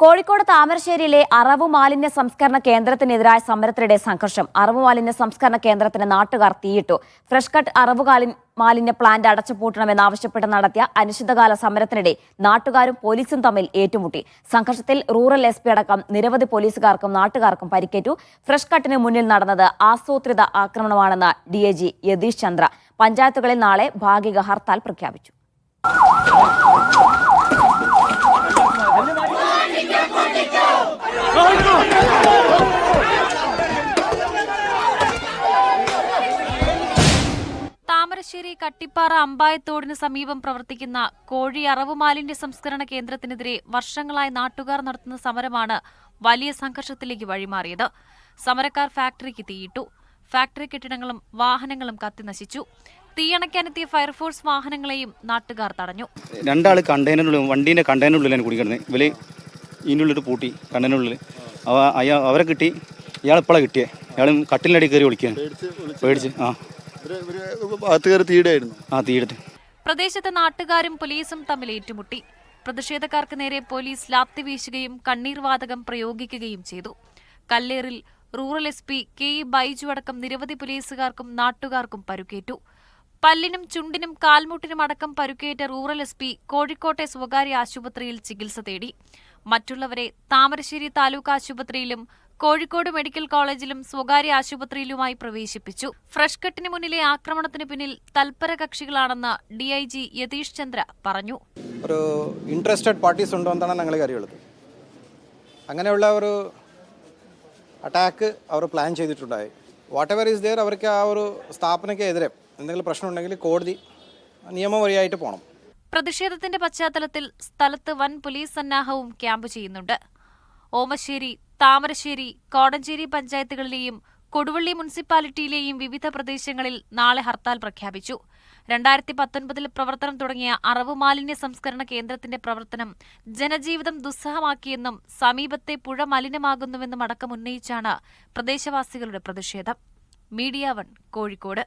കോഴിക്കോട് താമരശ്ശേരിയിലെ അറവ് മാലിന്യ സംസ്കരണ കേന്ദ്രത്തിനെതിരായ സമരത്തിനിടെ സംഘർഷം. അറവ് മാലിന്യ സംസ്കരണ കേന്ദ്രത്തിന് നാട്ടുകാർ തീയിട്ടു. ഫ്രഷ് കട്ട് അറവ് മാലിന്യ പ്ലാന്റ് അടച്ചുപൂട്ടണമെന്നാവശ്യപ്പെട്ട് നടത്തിയ അനിശ്ചിതകാല സമരത്തിനിടെ നാട്ടുകാരും പോലീസും തമ്മിൽ ഏറ്റുമുട്ടി. സംഘർഷത്തിൽ റൂറൽ എസ് പി അടക്കം നിരവധി പോലീസുകാർക്കും നാട്ടുകാർക്കും പരിക്കേറ്റു. ഫ്രഷ് കട്ടിന് മുന്നിൽ നടന്നത് ആസൂത്രിത ആക്രമണമാണെന്ന് D I G Yathish Chandra. പഞ്ചായത്തുകളിൽ നാളെ ഭാഗിക ഹർത്താൽ പ്രഖ്യാപിച്ചു. താമരശ്ശേരി കട്ടിപ്പാറ അമ്പായത്തോടിന് സമീപം പ്രവർത്തിക്കുന്ന കോഴി അറവ് മാലിന്യ സംസ്കരണ കേന്ദ്രത്തിനെതിരെ വർഷങ്ങളായി നാട്ടുകാർ നടത്തുന്ന സമരമാണ് വലിയ സംഘർഷത്തിലേക്ക് വഴിമാറിയത്. സമരക്കാർ ഫാക്ടറിക്ക് തീയിട്ടു. ഫാക്ടറി കെട്ടിടങ്ങളും വാഹനങ്ങളും കത്തിനശിച്ചു. തീയണയ്ക്കാനെത്തിയ ഫയർഫോഴ്സ് വാഹനങ്ങളെയും നാട്ടുകാർ തടഞ്ഞു. രണ്ടാൾ കണ്ടെയ്നറിനുള്ളിൽ വണ്ടീന്റെ കണ്ടെയ്നറിനുള്ളിലാണ് കുടിക്കുന്നത് ഇവർ ഇതിന്റെ ഉള്ളിട്ട് പൂട്ടി കണ്ടെയ്നറിനുള്ളിൽ അവ അവരെ കിട്ടി. ഇയാൾ ഇപ്പോഴാണ് കിട്ടിയത് ഇയാൾ കട്ടിലടി കയറി വിളിക്കുകയാണ് പേടിച്ച് ആ. കയറി തീടായിരുന്നു ആ തീയിടത്ത്. പ്രദേശത്തെ നാട്ടുകാരും പോലീസും തമ്മിൽ ഏറ്റുമുട്ടി. പ്രതിഷേധക്കാർക്ക് നേരെ പോലീസ് ലാത്തി വീശുകയും കണ്ണീർ വാതകം പ്രയോഗിക്കുകയും ചെയ്തു. കല്ലേറിൽ rural S P K E Baiju അടക്കം നിരവധി പോലീസുകാർക്കും നാട്ടുകാർക്കും പരുക്കേറ്റു. പല്ലിനും ചുണ്ടിനും കാൽമുട്ടിനും അടക്കം പരുക്കേറ്റ റൂറൽ എസ് പി കോഴിക്കോട്ടെ സ്വകാര്യ ആശുപത്രിയിൽ ചികിത്സ തേടി. മറ്റുള്ളവരെ താമരശ്ശേരി താലൂക്ക് ആശുപത്രിയിലും കോഴിക്കോട് മെഡിക്കൽ കോളേജിലും സ്വകാര്യ ആശുപത്രിയിലുമായി പ്രവേശിപ്പിച്ചു. ഫ്രഷ് കട്ടിന് മുന്നിലെ ആക്രമണത്തിന് പിന്നിൽ തൽപര കക്ഷികളാണെന്ന് D I G Yathish Chandra പറഞ്ഞു. ഒരു ഇൻട്രസ്റ്റഡ് പാർട്ടീസ് ഉണ്ടോ എന്നാണ് ഞങ്ങൾക്ക് അറിയുള്ളത് അങ്ങനെയുള്ള ഒരു അറ്റാക്ക് അവർ പ്ലാൻ ചെയ്തിട്ടുണ്ടായി. വാട്ട് എവർ ഈസ് ദെയർ അവർക്ക് ആ ഒരു സ്ഥാപനയ്ക്ക് എതിരെ എന്തെങ്കിലും പ്രശ്നമുണ്ടെങ്കിൽ കോടതി നിയമവഴിയായിട്ട് പോകണം. പ്രതിഷേധത്തിന്റെ പശ്ചാത്തലത്തിൽ സ്ഥലത്ത് വൻ പോലീസ് സന്നാഹവും ക്യാമ്പ് ചെയ്യുന്നുണ്ട്. ഓമശ്ശേരി താമരശ്ശേരി കോടഞ്ചേരി പഞ്ചായത്തുകളിലെയും കൊടുവള്ളി മുനിസിപ്പാലിറ്റിയിലെയും വിവിധ പ്രദേശങ്ങളിൽ നാളെ ഹർത്താൽ പ്രഖ്യാപിച്ചു. രണ്ടായിരത്തി പത്തൊൻപതിൽ പ്രവർത്തനം തുടങ്ങിയ അറവ് മാലിന്യ സംസ്കരണ കേന്ദ്രത്തിന്റെ പ്രവർത്തനം ജനജീവിതം ദുസ്സഹമാക്കിയെന്നും സമീപത്തെ പുഴ മലിനമാകുന്നുവെന്നും അടക്കം ഉന്നയിച്ചാണ് പ്രദേശവാസികളുടെ പ്രതിഷേധം. Media one Kozhikode.